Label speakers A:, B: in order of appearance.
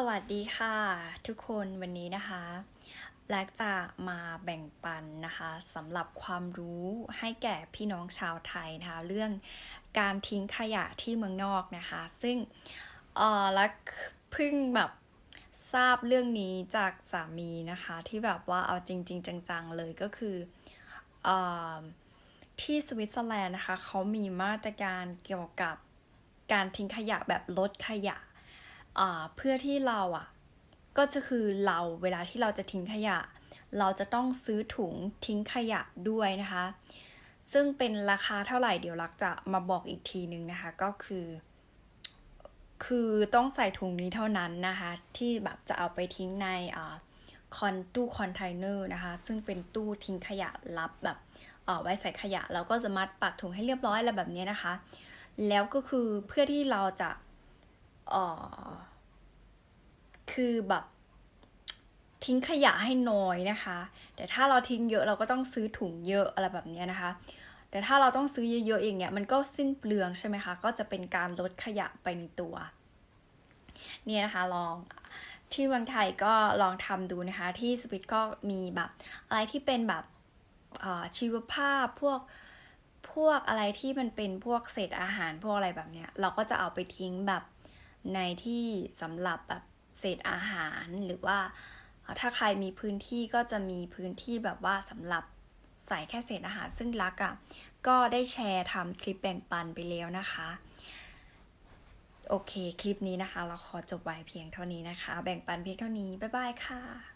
A: สวัสดีค่ะ ทุกคนวันนี้นะคะแลกจะมาแบ่งปันนะคะสำหรับความรู้ให้แก่พี่น้องชาวไทยนะคะเรื่องการทิ้งขยะที่เมืองนอกนะคะ ซึ่งเออแลกเพิ่งแบบทราบเรื่องนี้จากสามีนะคะ ที่แบบว่าเอาจริง ๆ จัง ๆ เลยก็คือเออที่สวิตเซอร์แลนด์นะคะเขามีมาตรการเกี่ยวกับการทิ้งขยะแบบลดขยะ เพื่อที่เราอะก็จะคือเราเวลาที่เราจะทิ้งขยะ เราจะต้องซื้อถุงทิ้งขยะด้วยนะคะ ซึ่งเป็นราคาเท่าไหร่เดี๋ยวรักจะมาบอกอีกทีนึงนะคะก็คือ คือต้องใส่ถุงนี้เท่านั้นนะคะ ที่แบบจะเอาไปทิ้งในคอนตู้คอนเทนเนอร์นะคะ ซึ่งเป็นตู้ทิ้งขยะรับแบบเอ่อไว้ใส่ขยะแล้วก็จะมัดปักถุงให้เรียบร้อยอะไรแบบนี้นะคะ แล้วก็คือเพื่อที่เราจะ เออคือแบบทิ้งขยะให้น้อยนะคะ แต่ถ้าเราทิ้งเยอะเราก็ต้องซื้อถุงเยอะอะไรแบบนี้นะคะ แต่ถ้าเราต้องซื้อเยอะๆอย่างเงี้ยมันก็สิ้นเปลืองใช่ไหมคะ ก็จะเป็นการลดขยะไปในตัว เนี่ยนะคะลองที่เมืองไทยก็ลองทำดูนะคะ ที่สวิตก็มีแบบอะไรที่เป็นแบบชีวภาพพวกพวกอะไรที่มันเป็นพวกเศษอาหารพวกอะไรแบบเนี้ยเราก็จะเอาไปทิ้งแบบ ในที่สำหรับแบบเศษอาหารหรือว่าถ้าใครมีพื้นที่ก็จะมีพื้นที่แบบว่าสำหรับใส่แค่เศษอาหารซึ่งรักอะ่ะก็ได้แชร์ทำคลิปแบ่งปันไปแล้วนะคะ โอเคคลิปนี้นะคะ เราขอจบไว้เพียงเท่านี้นะคะ แบ่งปันเพียงเท่านี้ บ๊ายบายค่ะ